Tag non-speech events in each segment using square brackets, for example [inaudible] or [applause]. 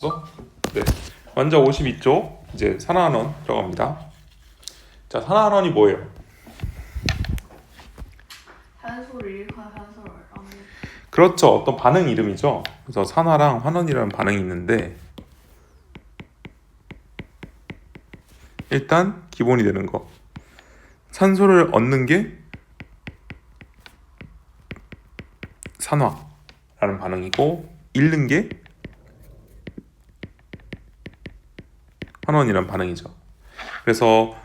어? 네. 먼저 52쪽 이제 산화환원 들어갑니다. 자, 산화환원이 뭐예요? 그렇죠. 어떤 반응 이름이죠. 그래서 산화랑 환원이라는 반응이 있는데 일단 기본이 되는 거. 산소를 얻는 게 산화라는 반응이고 잃는 게 환원이라는 반응이죠. 그래서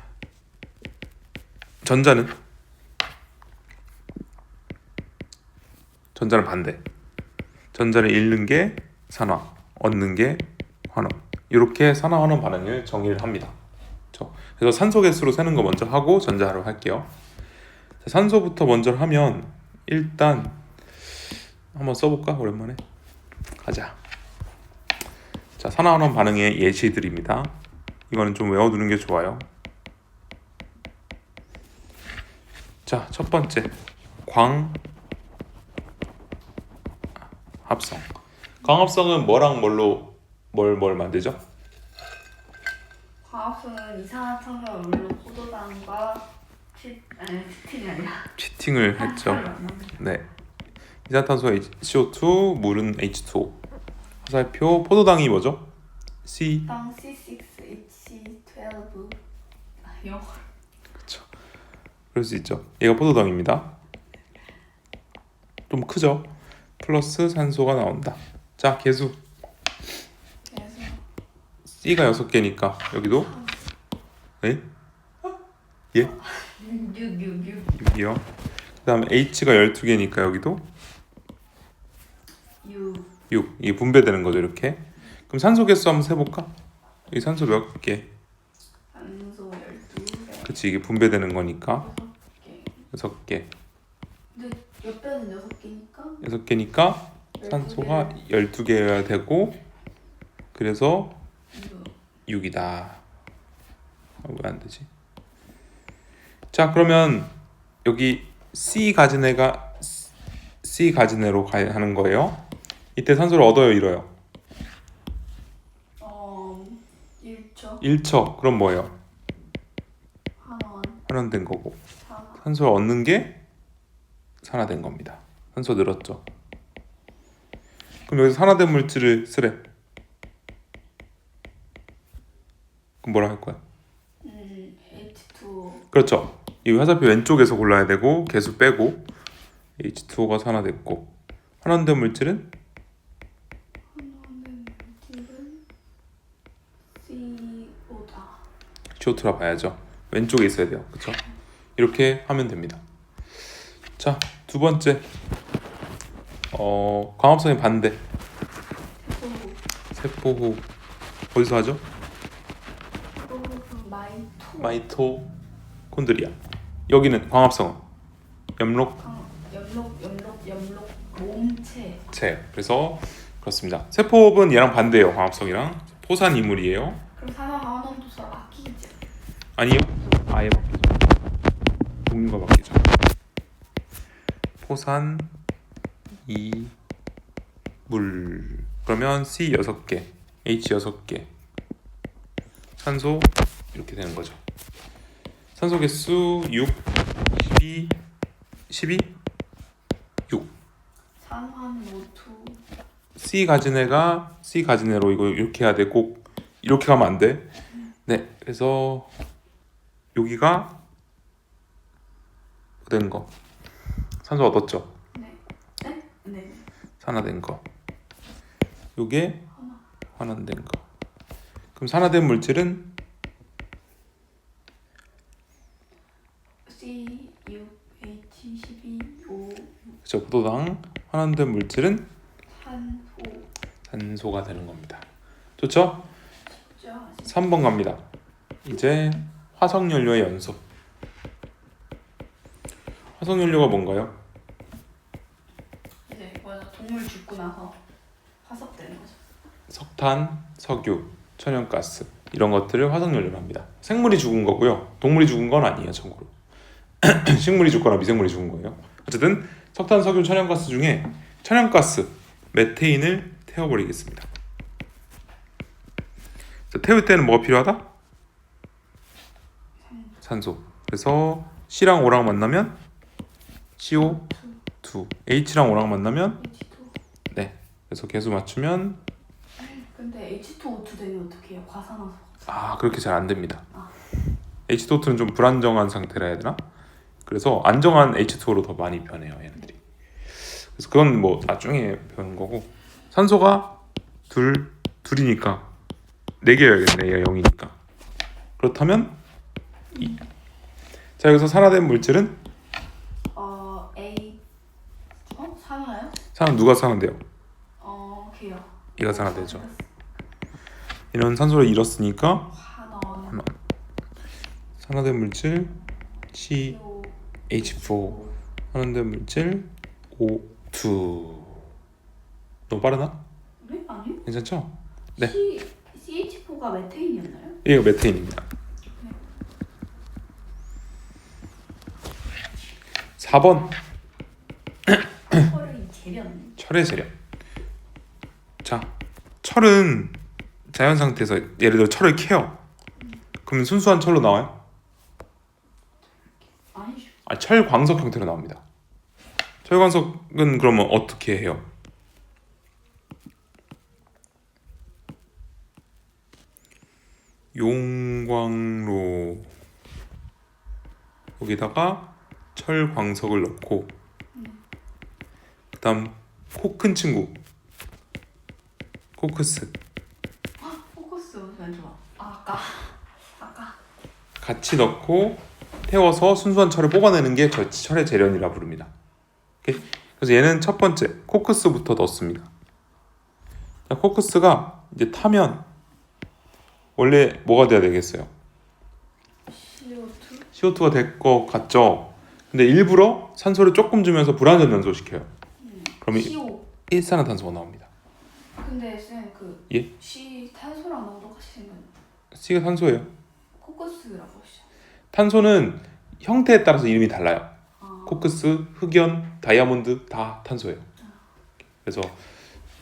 전자는 전자는 반대. 전자를 잃는 게 산화, 얻는 게 환원. 이렇게 산화 환원 반응을 정의를 합니다. 그렇죠? 그래서 산소 개수로 세는 거 먼저 하고 전자로 할게요. 자, 산소부터 먼저 하면 일단 한번 써볼까 오랜만에 가자. 자 산화 환원 반응의 예시들입니다. 이거는 좀 외워두는 게 좋아요. 자 첫 번째 광 합성. 광합성은 뭐랑 뭘로 뭘 뭘 만들죠? 화합성은 이산화탄소 연료 포도당과 치 아니 치팅이 아니라 치팅을 했죠. 탄소를 만납니다. 네. 이산탄소 CO2, 물은 H2O. 화살표 포도당이 뭐죠? C. 땅 C6H12 아, 영어 그럴 수 있죠. 얘가 포도당입니다. 좀 크죠? 플러스 산소가 나온다. 자, 개수. 그래서 C가 6개니까 여기도 네? 예? 666 6이요. 그다음에 H가 12개니까 여기도 6 6. 이게 분배되는 거죠, 이렇게. 그럼 산소 개수 한번 세 볼까? 이 산소 몇 개? 산소 12개 그치 이게 분배되는 거니까 6개 6개. 근데 옆에는 6개니까 6개니까 산소가 12개여야 되고 그래서 6 6이다. 아, 왜안 되지? 자, 그러면 여기 C 가진 애가 C 가진 애로 가야 하는 거예요. 이때 산소를 얻어요, 잃어요? 어 1초 1초. 그럼 뭐예요? 환원된 거고. 산소를 얻는 게 산화된 겁니다. 산소 늘었죠. 그럼 여기서 산화된 물질을 쓰래. 그럼 뭐라 할 거야? 음 H2O 그렇죠. 이 화살표 왼쪽에서 골라야 되고 개수 빼고 H2O가 산화됐고 환원된 물질은 한원은 물질은 CO다 CO2라 봐야죠. 왼쪽에 있어야 돼요. 그렇죠? 이렇게 하면 됩니다. 자, 두 번째. 어, 광합성의 반대. 세포 세포호 어디서 하죠? 마이토 마이토콘드리아. 여기는 광합성은 염록 강- 염록 염록 염록 몸체 체. 그래서 그렇습니다. 세포호흡은 얘랑 반대예요. 광합성이랑 포산 이물이에요. 그럼 산화 화원도 서로 바뀌지 아니요. 아예 바뀌죠. 동류가 바뀌죠. 포산 이 물 그러면 C 6개, H 6개. 산소 이렇게 되는 거죠. 산소 개수 6 12 12 6. 산화노투 C 가진 애가 C 가진 애로 이거 이렇게 해야 돼. 꼭 이렇게 가면 안 돼. 네. 그래서 여기가 된 거. 산소 얻었죠. 네. 네? 네. 산화된 거. 요게 환원된 거. 그럼 산화된 물질은 C 6 H 12 O 그죠 포도당 환원된 물질은 산소 산소가 되는 겁니다. 좋죠? 죠 3번 갑니다. 이제 화석 연료의 연소. 화석 연료가 뭔가요? 이제 뭐야 동물 죽고 나서 화석되는 거죠. 석탄, 석유, 천연가스 이런 것들을 화석 연료로 합니다. 생물이 죽은 거고요. 동물이 죽은 건 아니에요, 참고로. [clears throat] 식물이 죽거나 미생물이 죽은 거예요. 어쨌든 석탄, 석유, 천연가스 중에 천연가스, 메테인을 태워버리겠습니다. 자, 태울 때는 뭐가 필요하다? 산소. 그래서 C랑 O랑 만나면 CO2. H랑 O랑 만나면 H2. 네. 그래서 개수 맞추면 근데 H2O2 되면 어떻게 해요? 과산화수. 아 그렇게 잘 안 됩니다. 아. H2O2는 좀 불안정한 상태라 해야 되나? 그래서 안정한 H2O로 더 많이 변해요 얘네들이. 그래서 그건 뭐 나중에 배우는 거고 산소가 둘 둘이니까 네 개여야겠네 얘가 0이니까 그렇다면 이. 자 여기서 산화된 물질은 어 A. 어 산화요? 산화 누가 산화돼요? 어 걔요. 얘가 산화되죠. 이런 산소를 잃었으니까 환원. 산화된 물질 C CO. H4 산화된 물질 O2 너무 빠르나? 네? 아니요? 괜찮죠? 네. C CH4가 메테인이었나요? 얘가 메테인입니다. 4번 철의 재련. 철의 재련. 자, 철은 자연 상태에서 예를 들어 철을 캐요. 그러면 순수한 철로 나와요? 아, 철 광석 형태로 나옵니다. 철 광석은 그러면 어떻게 해요? 용광로 여기다가 철 광석을 넣고 그다음 코 큰 친구 코크스 포커스 완전 좋아. 아, 아까 아까 같이 넣고 태워서 순수한 철을 뽑아내는 게저 철의 재련이라 부릅니다. 오케이? 그래서 얘는 첫 번째 코크스부터 넣습니다. 자, 코크스가 이제 타면 원래 뭐가 돼야 되겠어요? CO2 CO2가 될 것 같죠? 근데 일부러 산소를 조금 주면서 불완전 연소시켜요. 그럼 이 CO. 일산화탄소가 나옵니다. 근데 쌤그 예? C 탄소랑 너무 똑같이 생겼. C가 탄소예요. 코커스라고 하시죠. 탄소는 형태에 따라서 이름이 달라요. 아, 코크스, 흑연, 다이아몬드 다 탄소예요. 그래서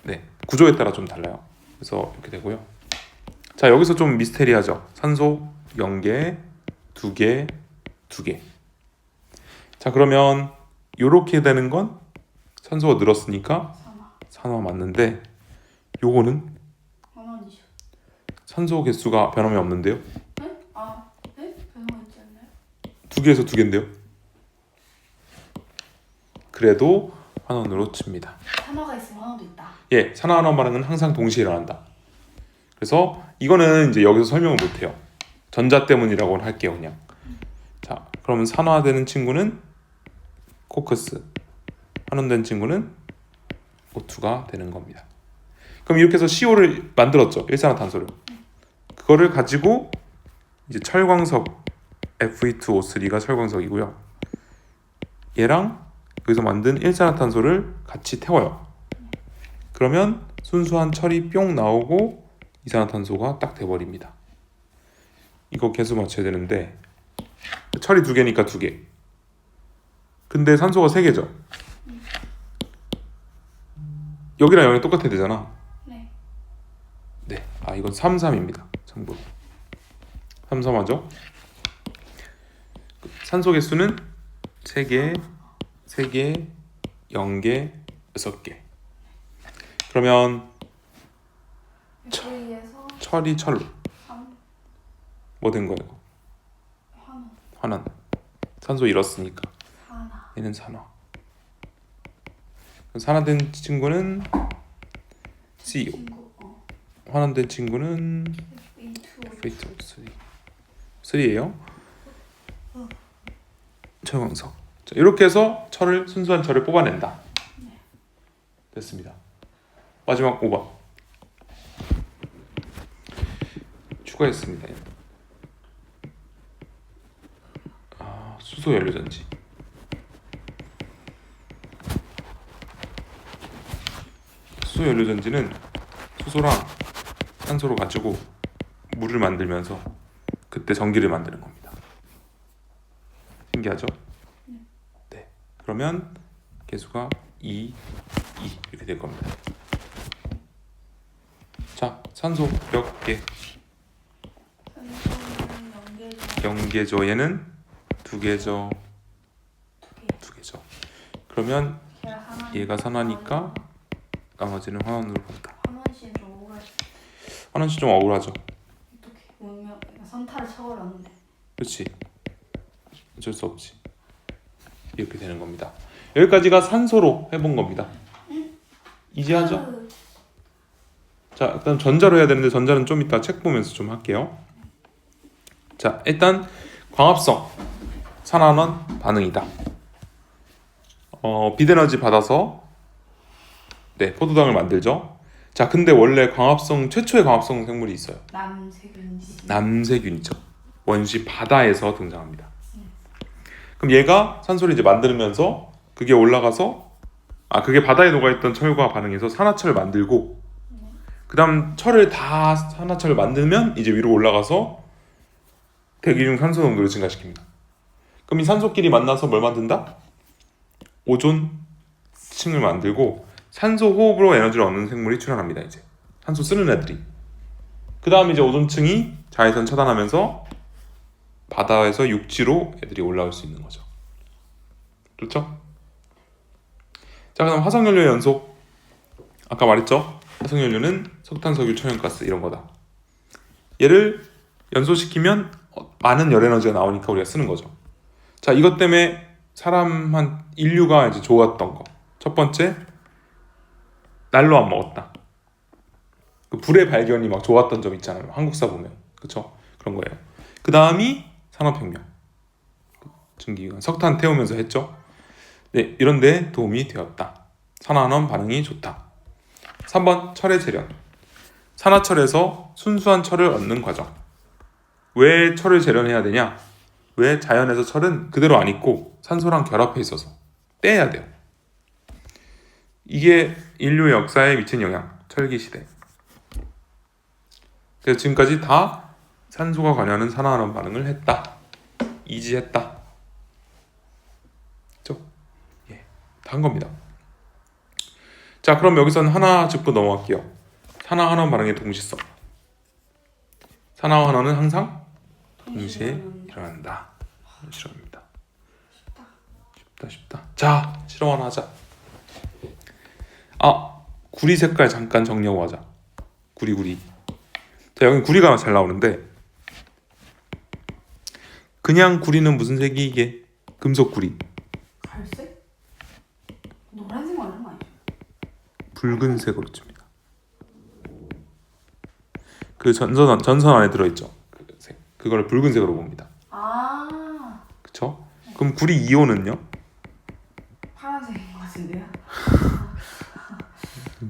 네 구조에 따라 좀 달라요. 그래서 이렇게 되고요. 자 여기서 좀 미스테리하죠. 산소 0개, 2개, 2개. 자 그러면 요렇게 되는 건 산소가 늘었으니까 산화. 산화 맞는데 요거는. 산소 개수가 변함이 없는데요. 네? 아, 네? 변화가 있지 않나요? 두 개에서 두 개인데요. 그래도 환원으로 칩니다. 산화가 있으면 환원도 있다. 예, 산화 환원 반응은 항상 동시에 일어난다. 그래서 이거는 이제 여기서 설명을 못 해요. 전자 때문이라고 할게요, 그냥. 자, 그러면 산화되는 친구는 코크스, 환원된 친구는 O2가 되는 겁니다. 그럼 이렇게 해서 CO를 만들었죠, 일산화탄소를. 그거를 가지고 이제 철광석 Fe2O3가 철광석이고요. 얘랑 여기서 만든 일산화탄소를 같이 태워요. 그러면 순수한 철이 뿅 나오고 이산화탄소가 딱 돼버립니다. 이거 개수 맞춰야 되는데 철이 두 개니까 두 개. 근데 산소가 세 개죠. 여기랑 여기 똑같아야 되잖아. 네. 네. 아 이건 33입니다. 참고로. 33하죠. 산소 개수는 3개, 3개, 0개, 6개. 그러면 철이 철로 3뭐된 거예요? 환원. 환원. 산소 잃었으니까. 얘는 산화. 산화된 친구는 CO. 어. 환원된 친구는 A2O. 페이트 3. 3예요. 철광석. 자, 이렇게 해서 철을 순수한 철을 뽑아낸다. 됐습니다. 마지막 5번. 추가했습니다. 아, 수소 연료 전지. 수소 연료 전지는 수소랑 산소로 가지고 물을 만들면서 그때 전기를 만드는 겁니다. 신기하죠? 네. 그러면 개수가 2, 2 이렇게 될 겁니다. 자, 산소 몇 개? 0개죠. 얘는 2개죠. 두 개. 2개죠. 그러면 걔가 하나. 얘가 산화니까 나머지는 환원으로 간다. 한원씨 좀 억울해. 환원 씨 좀 억울하죠. 어떻게 운명 선타를 쳐버렸는데. 그렇지. 어쩔 수 없지. 이렇게 되는 겁니다. 여기까지가 산소로 해본 겁니다. 이지하죠? 으, 자, 일단 전자로 해야 되는데 전자는 좀 이따 책 보면서 좀 할게요. 자, 일단 광합성 산화는 반응이다. 어, 비대너지 받아서 네 포도당을 만들죠. 자, 근데 원래 광합성 최초의 광합성 생물이 있어요. 남세균씨. 남세균이죠. 원시 바다에서 등장합니다. 그럼 얘가 산소를 이제 만들면서 그게 올라가서 아 그게 바다에 녹아있던 철과 반응해서 산화철을 만들고 그다음 철을 다 산화철을 만들면 이제 위로 올라가서 대기 중 산소 농도를 증가시킵니다. 그럼 이 산소끼리 만나서 뭘 만든다? 오존 층을 만들고 산소 호흡으로 에너지를 얻는 생물이 출현합니다. 이제 산소 쓰는 애들이. 그 다음 이제 오존층이 자외선 차단하면서 바다에서 육지로 애들이 올라올 수 있는 거죠. 그렇죠? 자, 그다음 화석연료의 연소. 아까 말했죠? 화석연료는 석탄, 석유, 천연가스 이런 거다. 얘를 연소시키면 어, 많은 열 에너지가 나오니까 우리가 쓰는 거죠. 자, 이것 때문에 사람 한 인류가 이제 좋았던 거. 첫 번째, 날로 안 먹었다. 그 불의 발견이 막 좋았던 점 있잖아요. 한국사 보면 그쵸 그런 거예요. 그 다음이 산업혁명 증기기관 석탄 태우면서 했죠. 네 이런데 도움이 되었다. 산화환원 반응이 좋다. 3번 철의 재련 산화철에서 순수한 철을 얻는 과정. 왜 철을 재련해야 되냐? 왜 자연에서 철은 그대로 안 있고 산소랑 결합해 있어서 떼야 돼요. 이게 인류 역사에 미친 영향. 철기 시대. 그래서 지금까지 다 산소가 관여하는 산화환원 반응을 했다. 이지했다. 그죠? 예. 다 한 겁니다. 자, 그럼 여기서는 하나 짚고 넘어갈게요. 산화환원 반응의 동시성. 산화환원은 항상 동시에 일어난다. 실험입니다. 쉽다, 쉽다. 자, 실험 하나 하자. 아, 구리 색깔 잠깐 정리하고 하자. 구리 구리. 자, 여기 구리가 잘 나오는데 그냥 구리는 무슨 색이 이게? 금속 구리. 갈색? 노란색 말하는 거 아니야? 붉은색으로 칩니다. 그 전선 전선 안에 들어 있죠. 그 색. 그걸 붉은색으로 봅니다. 아 그쵸? 그럼 구리 이온은요? 파란색인 것 같은데요? [laughs]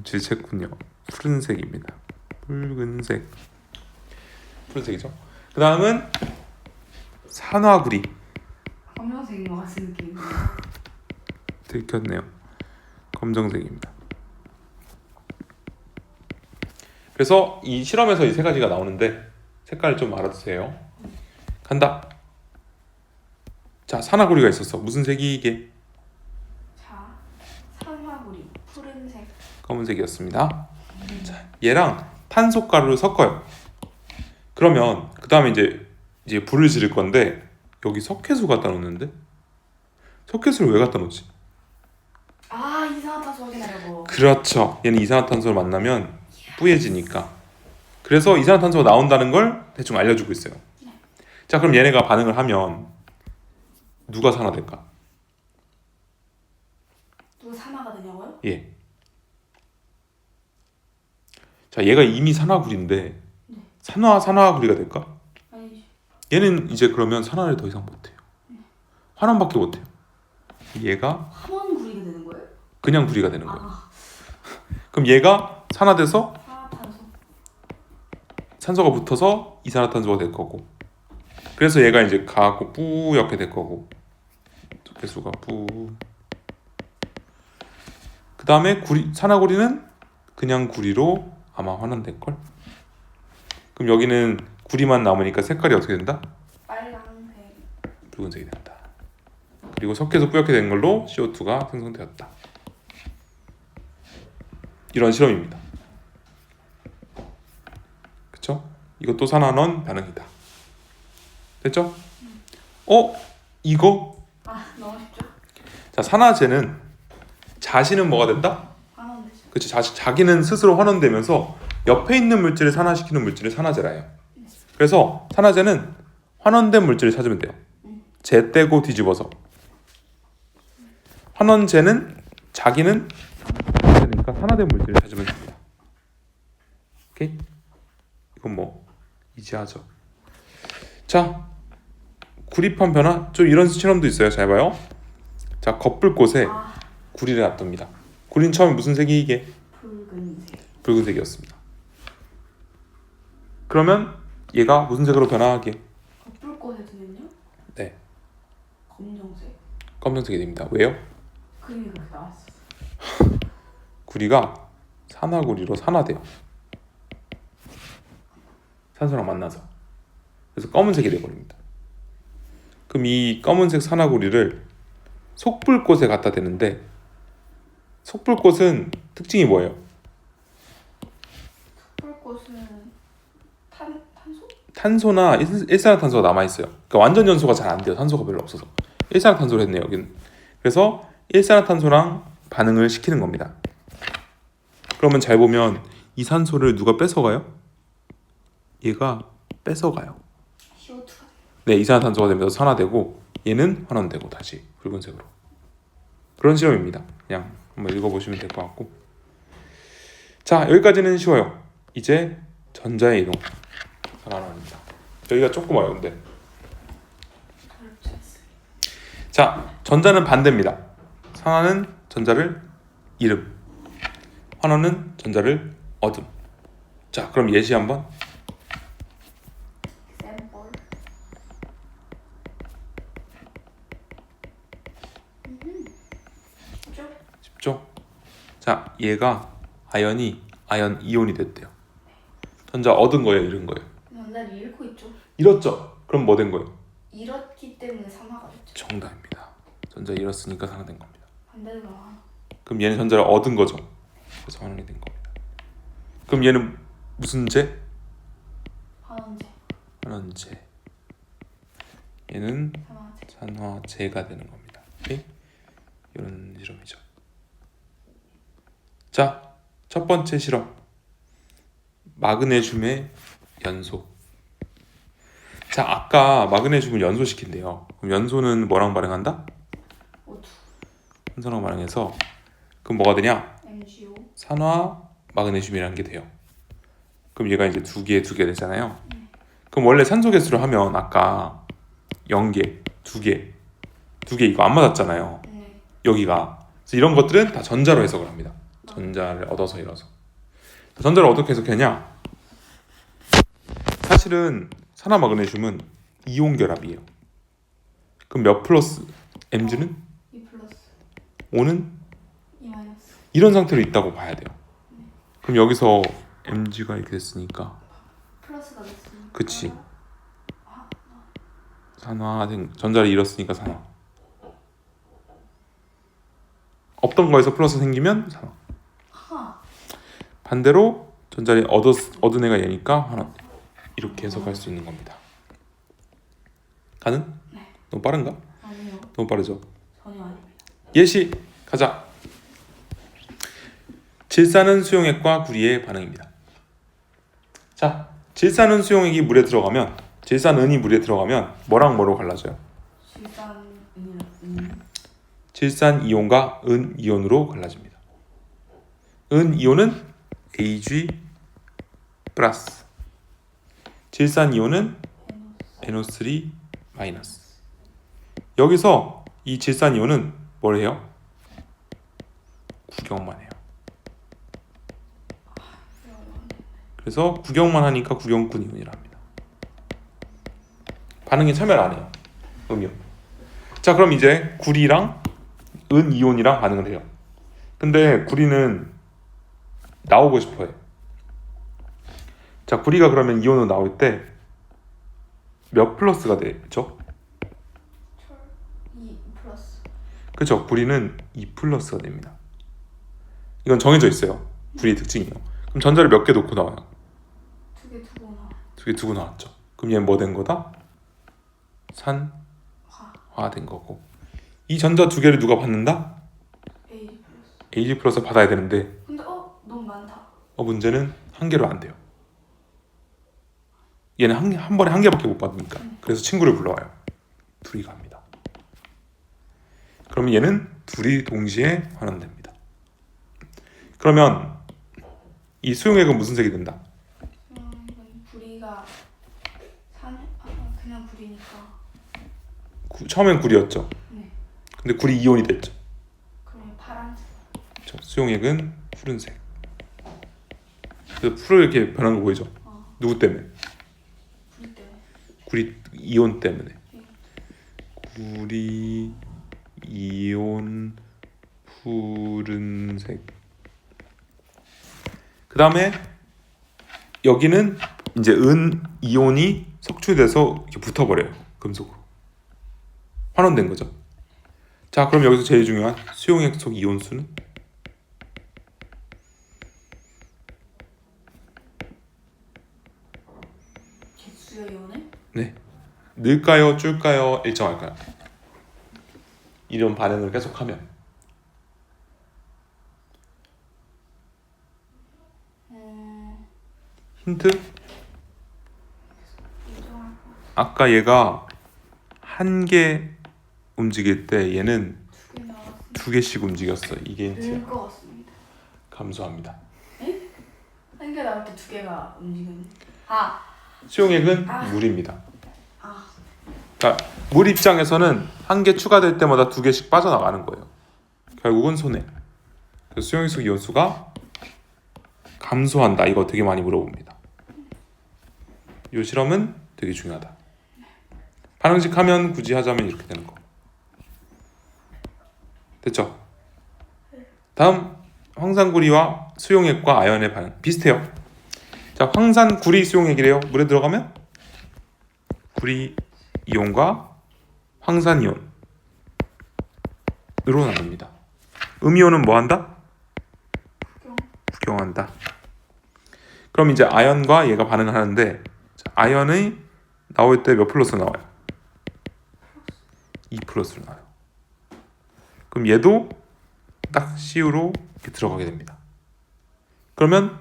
질책군요. 푸른색입니다. 붉은색. 푸른색이죠. 그 다음은 산화구리. 검정색인 것 같은 느낌. [laughs] 들켰네요. 검정색입니다. 그래서 이 실험에서 이 세 가지가 나오는데 색깔을 좀 알아두세요. 간다. 자, 산화구리가 있었어. 무슨 색이 이게? 자, 산화구리 푸른색. 검은색이었습니다. 자, 얘랑 탄소 가루를 섞어요. 그러면 그 다음에 이제 이제 불을 지를 건데 여기 석회수 갖다 놓는데 석회수를 왜 갖다 놓지? 아 이산화탄소 확인하려고. 그렇죠. 얘는 이산화탄소를 만나면 뿌얘지니까. 그래서 이산화탄소가 나온다는 걸 대충 알려주고 있어요. 자, 그럼 얘네가 반응을 하면 누가 산화될까? 누가 산화가 되냐고요? 예. 자, 얘가 이미 산화구리인데 산화 산화구리가 될까? 아니 얘는 이제 그러면 산화를 더 이상 못해요. 환원밖에 못해요. 얘가 함원구리가 되는 거예요? 그냥 구리가 되는 거예요. 아 [laughs] 그럼 얘가 산화돼서 산화탄소. 산소가 붙어서 이산화탄소가 될 거고. 그래서 얘가 이제 가고 뿌옇게 될 거고. 개수가 뿌. 그 다음에 구리 산화구리는 그냥 구리로 아마 환원될 걸. 그럼 여기는 구리만 남으니까 색깔이 어떻게 된다? 빨강색. 붉은색이 된다. 그리고 섞여서 뿌옇게 된 걸로 CO2가 생성되었다. 이런 실험입니다. 그쵸? 이것도 산화원 반응이다. 됐죠? 어? 이거? 아 너무 쉽죠? 자 산화제는 자신은 뭐가 된다? 그치 자시, 자기는 스스로 환원되면서 옆에 있는 물질을 산화시키는 물질이 산화제라 해요. 그래서 산화제는 환원된 물질을 찾으면 돼요. 제 떼고 뒤집어서. 환원제는 자기는 그러니까 산화된 물질을 찾으면 됩니다. 오케이? 이건 뭐 이지하죠. 자 구리판 변화? 좀 이런 실험도 있어요. 잘 봐요. 자 겉불꽃에 아 구리를 놔둡니다 구리는 처음에 무슨 색이 이게? 붉은색. 붉은색이었습니다. 그러면 얘가 무슨 색으로 변화하게? 겉불꽃에 두면요? 네, 검정색. 검정색이 됩니다. 왜요? 그림이 그렇게 나왔어. [laughs] 구리가 산화구리로 산화돼요. 산소랑 만나서. 그래서 검은색이 돼버립니다. 그럼 이 검은색 산화구리를 속불꽃에 갖다 대는데 속불꽃은 특징이 뭐예요? 붉꽃은 탄 탄소? 탄소나 일- 일산화탄소가 남아 있어요. 그러니까 완전 연소가 잘 안 돼요. 탄소가 별로 없어서 일산화탄소를 했네요. 여기는 그래서 일산화탄소랑 반응을 시키는 겁니다. 그러면 잘 보면 이 산소를 누가 뺏어가요? 얘가 뺏어가요. CO2가 돼요. 네, 이산화탄소가 되면서 산화되고 얘는 환원되고 다시 붉은색으로 그런 실험입니다. 그냥 한번 읽어보시면 될 것 같고 자 여기까지는 쉬워요. 이제 전자의 이동 산화합니다. 여기가 조금 어려운데. 자, 전자는 반대입니다. 산화는 전자를 이름, 환원은 전자를 어둠. 자, 그럼 예시 한번. 샘플. 음. 쭉. 쉽죠? 자, 얘가 아연이 아연 이온이 됐대요. 전자 얻은 거예요, 잃은 거예요? 전자를 잃고 있죠. 잃었죠? 그럼 뭐 된 거예요? 잃었기 때문에 산화가 됐죠. 정답입니다. 전자 잃었으니까 산화된 겁니다. 반대로 나와. 그럼 얘는 전자를 얻은 거죠. 그래서 환원이 된 겁니다. 그럼 얘는 무슨 제? 환원제, 환원제. 얘는 산화제. 산화제가 되는 겁니다. 오케이? 이런 실험이죠. 자, 첫 번째 실험. 마그네슘의 연소. 자, 아까 마그네슘을 연소시킨대요. 그럼 연소는 뭐랑 반응한다? O2, 산소랑 반응해서 그럼 뭐가 되냐? 산화 마그네슘이라는 게 돼요. 그럼 얘가 이제 두 개, 두 개 되잖아요. 그럼 원래 산소 개수로 하면 아까 0개, 두 개, 두개 이거 안 맞았잖아요. 네, 여기가 그래서 이런 것들은 다 전자로 해석을 합니다. 전자를 얻어서 이뤄서 전자를 어떻게 해석하냐? 사실은 산화 마그네슘은 이온 결합이에요. 그럼 몇 플러스 Mg는 E 플러스, 5는 E 마이너스. 이런 상태로 있다고 봐야 돼요. 그럼 여기서 Mg가 이렇게 됐으니까 플러스가 됐으니까. 그치. 산화된 전자를 잃었으니까 산화. 없던 거에서 플러스 생기면 산화. 하. 반대로 전자를 얻었 얻은 애가 얘니까 환원. 이렇게 해석할 수 있는 겁니다. 가능? 네. 너무 빠른가? 아니요, 너무 빠르죠. 전혀 아닙니다. 예시 가자. 질산은 수용액과 구리의 반응입니다. 자, 질산은 수용액이 물에 들어가면 질산은이 물에 들어가면 뭐랑 뭐로 갈라져요? 질산 은이라 은. 질산 이온과 은 이온으로 갈라집니다. 은 이온은 Ag 플러스. 질산 이온은 NO3 마이너스. 여기서 이 질산 이온은 뭘 해요? 구경만 해요. 그래서 구경만 하니까 구경꾼 이온이라 합니다. 반응에 참여를 안 해요. 음이온. 자, 그럼 이제 구리랑 은 이온이랑 반응을 해요. 근데 구리는 나오고 싶어요. 자, 구리가 그러면 이온으로 나올 때 몇 플러스가 E 플러스. 그죠? 구리는 2 플러스가 됩니다. 이건 정해져 있어요. 구리의 특징이요. 그럼 전자를 몇 개 놓고 나와요? 두 개 두고 나. 두개 두고 나왔죠. 그럼 얘는 뭐 된 거다? 산화된 거고 이 전자 두 개를 누가 받는다? A 플러스. Ag 플러스 받아야 되는데 근데 문제는 한 개로 안 돼요. 얘는 한, 개- 한 번에 한 개밖에 못 받으니까 그래서 친구를 불러와요. 둘이 갑니다. 그러면 얘는 둘이 동시에 환원됩니다. 그러면 이 수용액은 무슨 색이 된다? 음, 이건 구리가 산 아, 그냥 구리니까. 구- 처음엔 구리였죠. 네. 근데 구리 이온이 됐죠. 그러면 파란색. 저 수용액은 푸른색. 그래서 이렇게 변한 거 보이죠? 어. 누구 때문에? 구리 때문에. 구리 이온 때문에. 구리 이온 푸른색. 그 다음에 여기는 이제 은 이온이 석출돼서 이렇게 붙어버려요 금속으로 환원된 거죠. 자 그럼 여기서 제일 중요한 수용액 속 이온 수는 개수요 이온을? 네 늘까요 줄까요 일정할까요? 이런 반응을 계속하면 음, 힌트. 아까 얘가 한 개 움직일 때 얘는 두개 두 개씩 움직였어 이게 힌트야 늘것 같습니다. 감소합니다 한 개 나올 때 두 개가 움직이는. 아, 수용액은 아. 물입니다 아, 그러니까 물 입장에서는 한 개 추가될 때마다 두 개씩 빠져나가는 거예요. 결국은 손해. 그래서 수용액 속 이온수가 감소한다. 이거 되게 많이 물어봅니다. 이 실험은 되게 중요하다. 반응식 하면 굳이 하자면 이렇게 되는 거. 됐죠? 다음 황산구리와 수용액과 아연의 반응 비슷해요. 자, 황산구리 수용액이래요. 물에 들어가면 구리 이온과 황산이온으로 나눕니다. 음이온은 뭐 한다? 구경. 구경한다. 그럼 이제 아연과 얘가 반응을 하는데 자, 아연이 나올 때 몇 플러스 나와요? 2 플러스로 나와요. 그럼 얘도 딱 이렇게 들어가게 됩니다. 그러면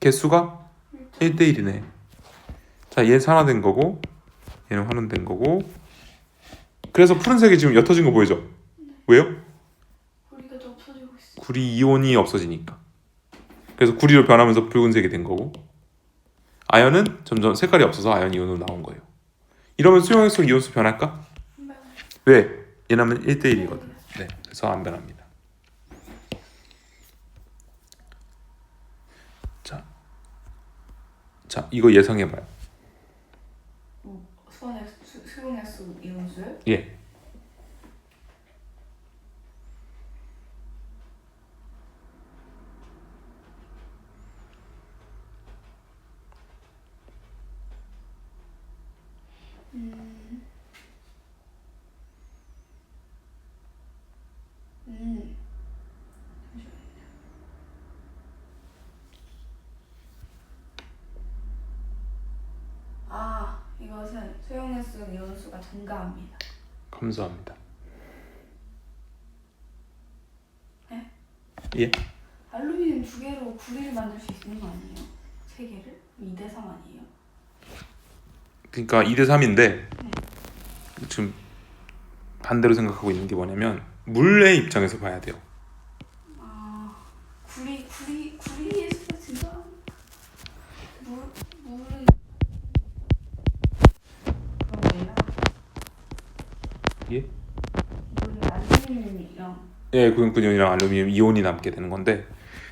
개수가 1대 1이네. 자, 얘 산화된 거고 얘는 환원된 거고 그래서 푸른색이 지금 옅어진 거 보이죠? 왜요? 구리가 없어지고 있어. 구리 이온이 없어지니까. 그래서 구리로 변하면서 붉은색이 된 거고 아연은 점점 색깔이 없어서 아연 이온으로 나온 거예요. 이러면 수용액 속 이온수 변할까? 한 왜? 얘는 1대 1이거든. 네, 그래서 안 변합니다. 자, 자 이거 예상해봐요. 수원의 수, 수용의 수 이온수. 예. 아, 이것은 소용의 수 이온수가 증가합니다. 감사합니다. 네? 예. 알루미늄 두 개로 구리를 만들 수 있는 거 아니에요? 세 개를? 2대 3 아니에요? 그러니까 2대 3인데 지금 반대로 생각하고 있는 게 뭐냐면 물의 입장에서 봐야 돼요. 아, 구리 구리 구리의 수가 증가. 물 물은 그러면 예? 물은 알루미늄이랑 예, 구연근이온이랑 알루미늄 이온이 남게 되는 건데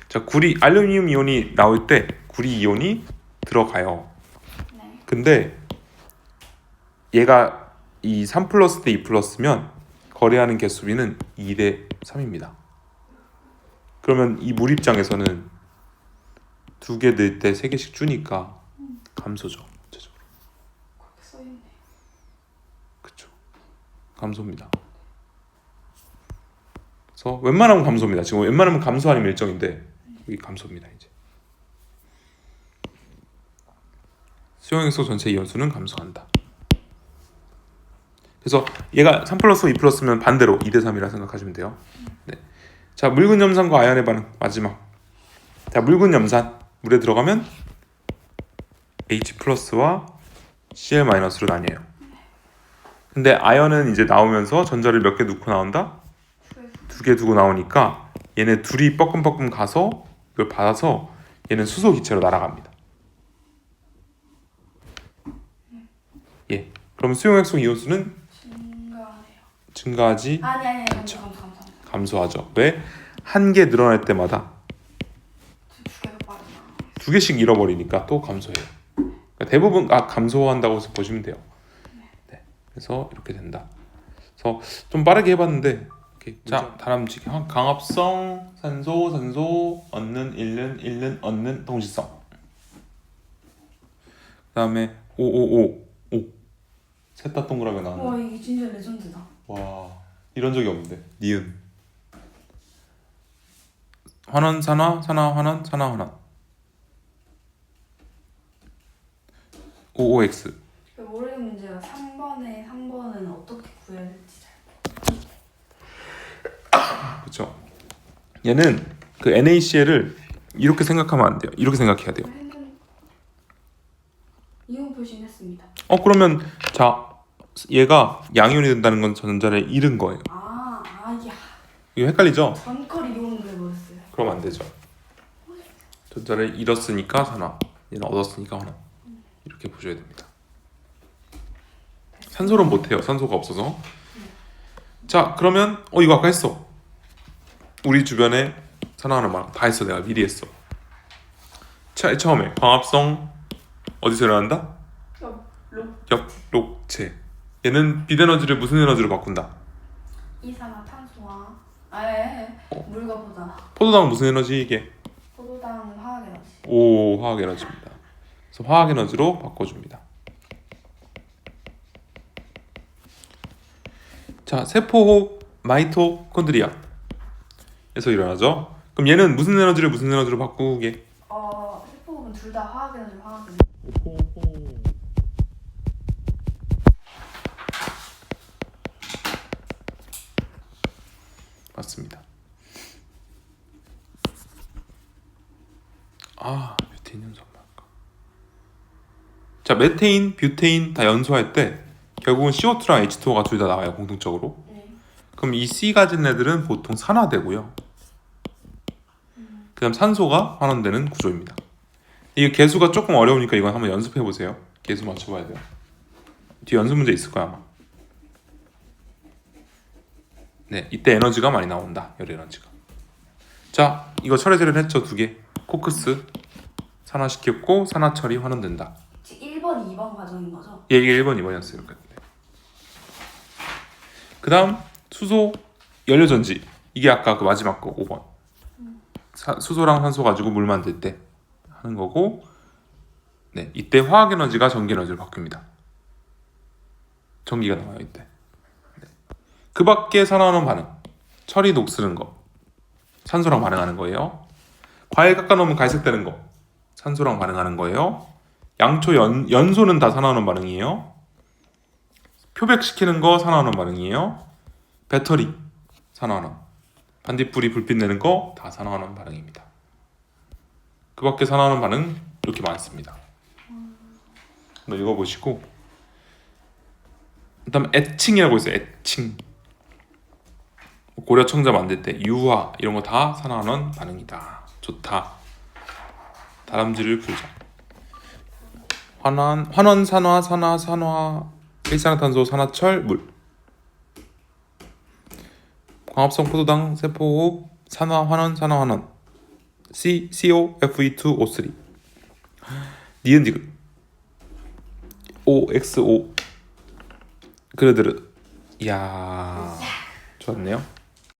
자 구리 알루미늄 이온이 나올 때 구리 이온이 들어가요. 네. 근데 얘가 이 3 플러스 대2 플러스면 거래하는 개수비는 2 대 3입니다. 그러면 이 물 입장에서는 두 개 넣을 때 세 개씩 주니까 감소죠. 전체적으로. 그렇게 써 있네. 그쵸. 감소입니다. 그래서 웬만하면 감소입니다. 지금 웬만하면 감소 아니면 일정인데 여기 감소입니다 이제. 수용액소 전체 이온수는 감소한다. 그래서 얘가 3 플러스 2 플러스면 반대로 2 대 3이라 생각하시면 돼요. 네. 자 묽은 염산과 아연의 반응 마지막. 자 묽은 염산 물에 들어가면 H 플러스와 Cl 마이너스로 나뉘어요. 근데 아연은 이제 나오면서 전자를 몇 개 넣고 나온다? 두 개 두고 나오니까 얘네 둘이 뻐끔뻐끔 가서 이걸 받아서 얘는 수소 기체로 날아갑니다. 예. 그럼 수용액성 이온수는 증가해요. 증가하지 아니 아니 감사 감사. 감소하죠. 왜? 한 개 늘어날 때마다 두 개씩 잃어버리니까 또 감소해요. 그러니까 대부분 아 감소한다고 보시면 돼요. 네. 그래서 이렇게 된다. 그래서 좀 빠르게 해봤는데 이렇게 자 다람쥐기 강- 강합성 산소 산소 얻는 잃는 잃는 얻는 동시성. 그다음에 오오오 오. 셋 다 동그라미 나오는. 와 이게 진짜 레전드다. 와 이런 적이 없는데 니은 환원 산화 산화 환원 산화 환원 OOX 모르는 문제가 3번에 3번은 어떻게 구해야 될지 잘. 그렇죠 얘는 그 NaCl을 이렇게 생각하면 안 돼요. 이렇게 생각해야 돼요. 이용 표시했습니다. 어 그러면 자 얘가 양이온이 된다는 건 전자를 잃은 거예요. 아, 아, 야, 이거 헷갈리죠? 전컬 이용을 해버렸어요. 그럼 안 되죠. 전자를 잃었으니까 산화 얘는 얻었으니까 환원 이렇게 보셔야 됩니다. 산소는 못 해요. 산소가 없어서 자 그러면 어 이거 아까 했어 우리 주변에 산화하는 말 다 했어 내가 미리 했어 차, 처음에 광합성 어디서 일어난다? 록 엽록체 얘는 비에너지를 무슨 에너지로 바꾼다? 이산화탄소와 아예 어. 물과 보다 포도당 무슨 에너지 이게? 포도당은 화학 에너지. 오 화학 에너지입니다. 그래서 화학 에너지로 바꿔줍니다. 자 세포호흡 마이토콘드리아 에서 일어나죠. 그럼 얘는 무슨 에너지를 무슨 에너지로 바꾸게? 어, 세포는 둘 다 화학 에너지, 화학 에너지. 맞습니다. 아 뷰테인 연소? 자 메테인, 뷰테인 다 연소할 때 결국은 CO2랑 H2O가 둘 다 나와요 공통적으로. 네. 그럼 이 C 가진 애들은 보통 산화되고요. 그다음 산소가 환원되는 구조입니다. 이 개수가 조금 어려우니까 이건 한번 연습해 보세요. 개수 맞춰봐야 돼요. 뒤 연습 문제 있을 거야 아마. 네, 이때 에너지가 많이 나온다. 열 에너지가. 자, 이거 철회 제를 했죠 두 개. 코크스 산화시켰고 산화 처리 환원된다. 지금 1번, 2번 과정인 거죠? 예, 이게 1번, 2번이었어요. 이렇게. 그 다음 수소 연료 전지. 이게 아까 그 마지막 거 5번. 사- 수소랑 산소 가지고 물 만들 때 하는 거고 네 이때 화학 에너지가 전기 에너지로 바뀝니다. 전기가 나와요 이때. 네. 그 밖에 산화하는 반응. 철이 녹슬은 거. 산소랑 반응하는 거예요. 과일 깎아 놓으면 갈색되는 거. 산소랑 반응하는 거예요. 양초 연, 연소는 다 산화하는 반응이에요. 표백시키는 거 산화하는 반응이에요. 배터리 산화하는 반딧불이 불빛 내는 거 다 산화하는 반응입니다. 그 밖에 산화하는 반응 이렇게 많습니다. 한번 읽어보시고 그다음 애칭이라고 있어요. 애칭 고려 청자 만들 때 유화 이런 거 다 산화하는 반응이다. 좋다. 다람쥐를 풀자. 환원, 환원, 산화, 산화, 산화, 일산화탄소, 산화철, 물. 광합성 포도당, 세포호흡, 산화, 환원, 산화, 환원. C, CO, Fe2, O3. 니은 디귿. O, X, O. 그르드르. 이야, 좋았네요.